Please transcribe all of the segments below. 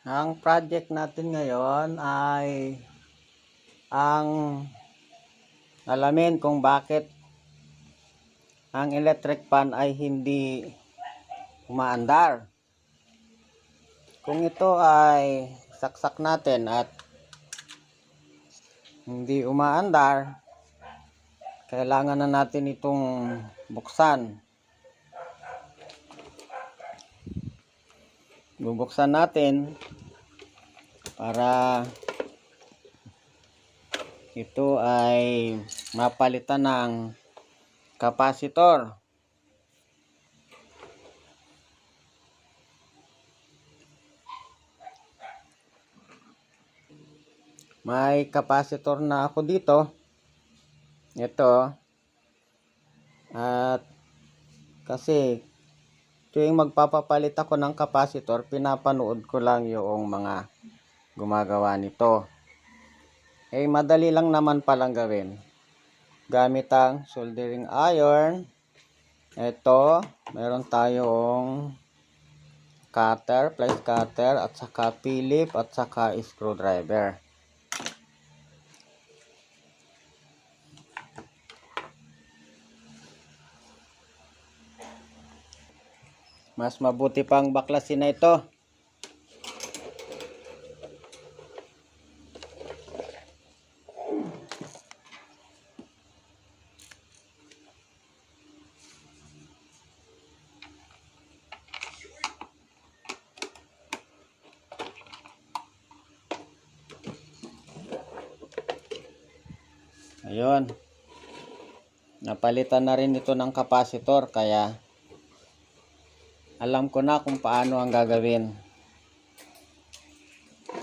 Ang project natin ngayon ay ang alamin kung bakit ang electric fan ay hindi umaandar. Kung ito ay saksak natin at hindi umaandar, kailangan na natin itong buksan. Bubuksan natin para ito ay mapalitan ng kapasitor. May kapasitor na ako dito. Ito. At kasi tuwing magpapapalit ako ng kapasitor, pinapanood ko lang yung mga gumagawa nito. Eh, madali lang naman palang gawin. Gamit ang soldering iron. Ito, meron tayong cutter, place cutter, at saka Philip, at saka screwdriver. Mas mabuti pang baklasin na ito. Ayun. Napalitan na rin ito ng kapasitor kaya alam ko na kung paano ang gagawin.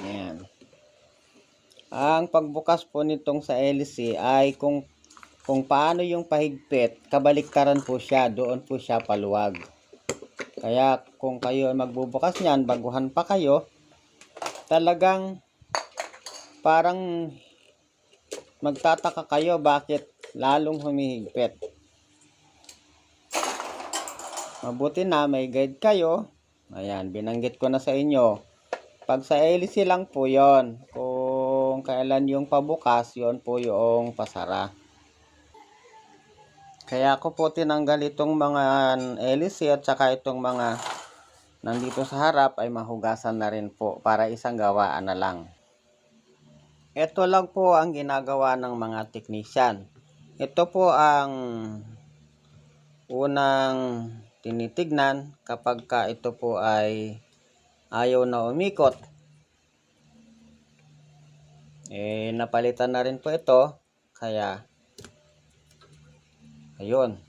Ayan. Ang pagbukas po nitong sa LC ay kung kung paano yung pahigpit, kabaliktaran po siya, doon po siya paluwag. Kaya kung kayo ay magbubukas niyan, baguhan pa kayo, talagang parang magtataka kayo bakit lalong humihigpit. Mabuti na may guide kayo. Ayan, binanggit ko na sa inyo. Pag sa LC lang po yon Kung kailan yung pabukas, yon po yung pasara. Kaya ako po tinanggal itong mga LC at saka itong mga nandito sa harap ay mahugasan na rin po para isang gawaan na lang. Ito lang po ang ginagawa ng mga technician. Ito po ang unang tinitignan kapag ka ito po ay ayaw na umikot. Eh, napalitan na rin po ito. Kaya, ayun.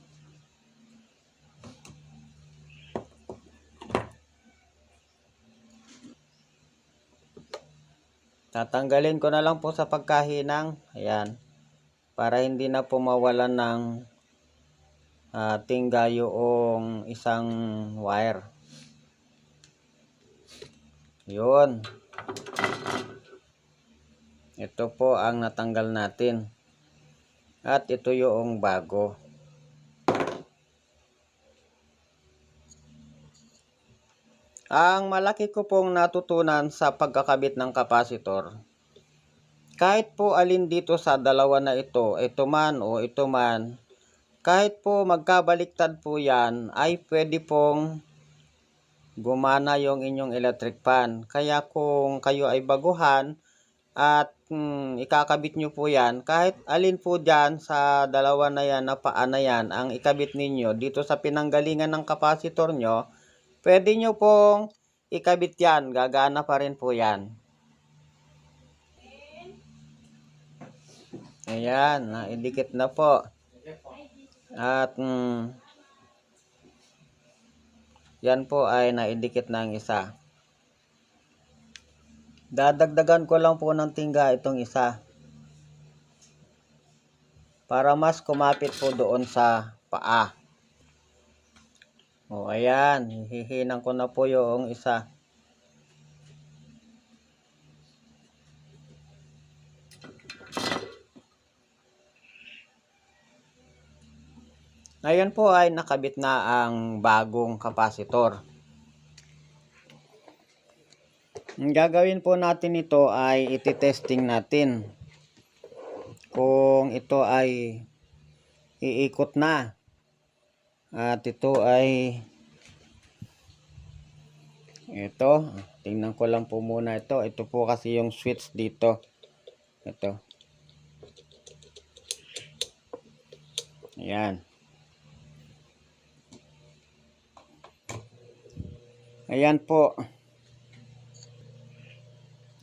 Tatanggalin ko na lang po sa pagkahinang. Ayan. Para hindi na po mawalan ng uh, tingga isang wire. Yun. Ito po ang natanggal natin. At ito yung bago. Ang malaki ko pong natutunan sa pagkakabit ng kapasitor, kahit po alin dito sa dalawa na ito, ito man o ito man, kahit po magkabaliktad po yan, ay pwede pong gumana yung inyong electric fan. Kaya kung kayo ay baguhan at hmm, ikakabit nyo po yan, kahit alin po dyan sa dalawa na yan na paa na yan, ang ikabit ninyo dito sa pinanggalingan ng kapasitor nyo, pwede nyo pong ikabit yan, gagana pa rin po yan. Ayan, naidikit na po. At mm, yan po ay naidikit na ang isa. Dadagdagan ko lang po ng tingga itong isa. Para mas kumapit po doon sa paa. O ayan, hihinang ko na po yung isa. Ngayon po ay nakabit na ang bagong kapasitor. Ang gagawin po natin ito ay iti-testing natin kung ito ay iikot na at ito ay ito tingnan ko lang po muna ito. Ito po kasi yung switch dito. Ito. Ayan. Ayan po.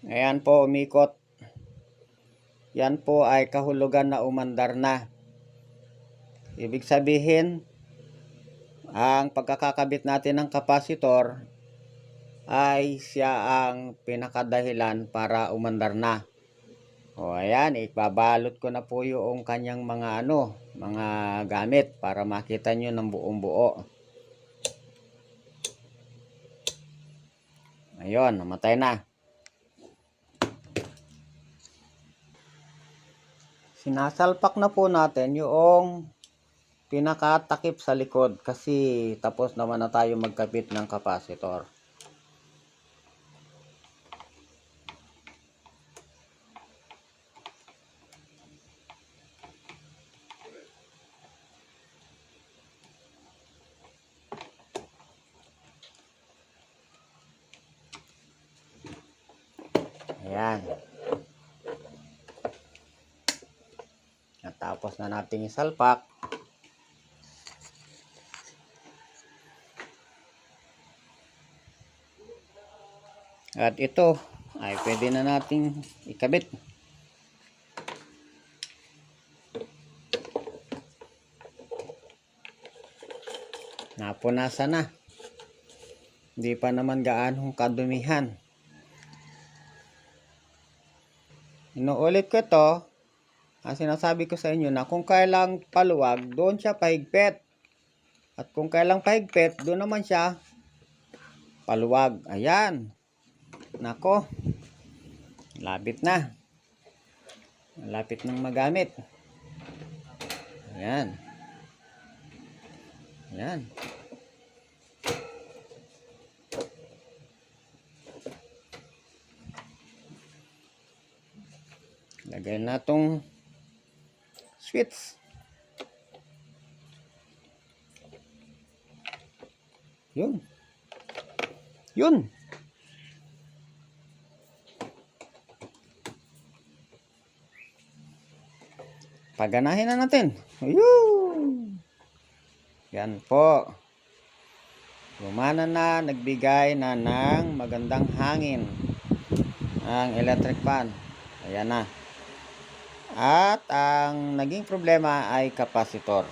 Ayan po umikot. Yan po ay kahulugan na umandar na. Ibig sabihin, ang pagkakakabit natin ng kapasitor ay siya ang pinakadahilan para umandar na. O ayan, ipabalot ko na po yung kanyang mga ano, mga gamit para makita nyo ng buong buo. Ayun, namatay na. Sinasalpak na po natin yung pinakatakip sa likod kasi tapos naman na tayo magkabit ng kapasitor. Ayan. Natapos na nating isalpak. At ito ay pwede na nating ikabit. Napunasa na. Hindi pa naman gaanong kadumihan. Inuulit ko ito ang sinasabi ko sa inyo na kung kailang paluwag, doon siya pahigpit. At kung kailang pahigpit, doon naman siya paluwag. Ayan. Nako. Lapit na. Lapit nang magamit. Ayan. Ayan. Lagay na tong switch. Yun. Yun. Paganahin na natin. Ayun. Yan po. Gumana na, nagbigay na ng magandang hangin ang electric fan. Ayan na. At ang naging problema ay kapasitor.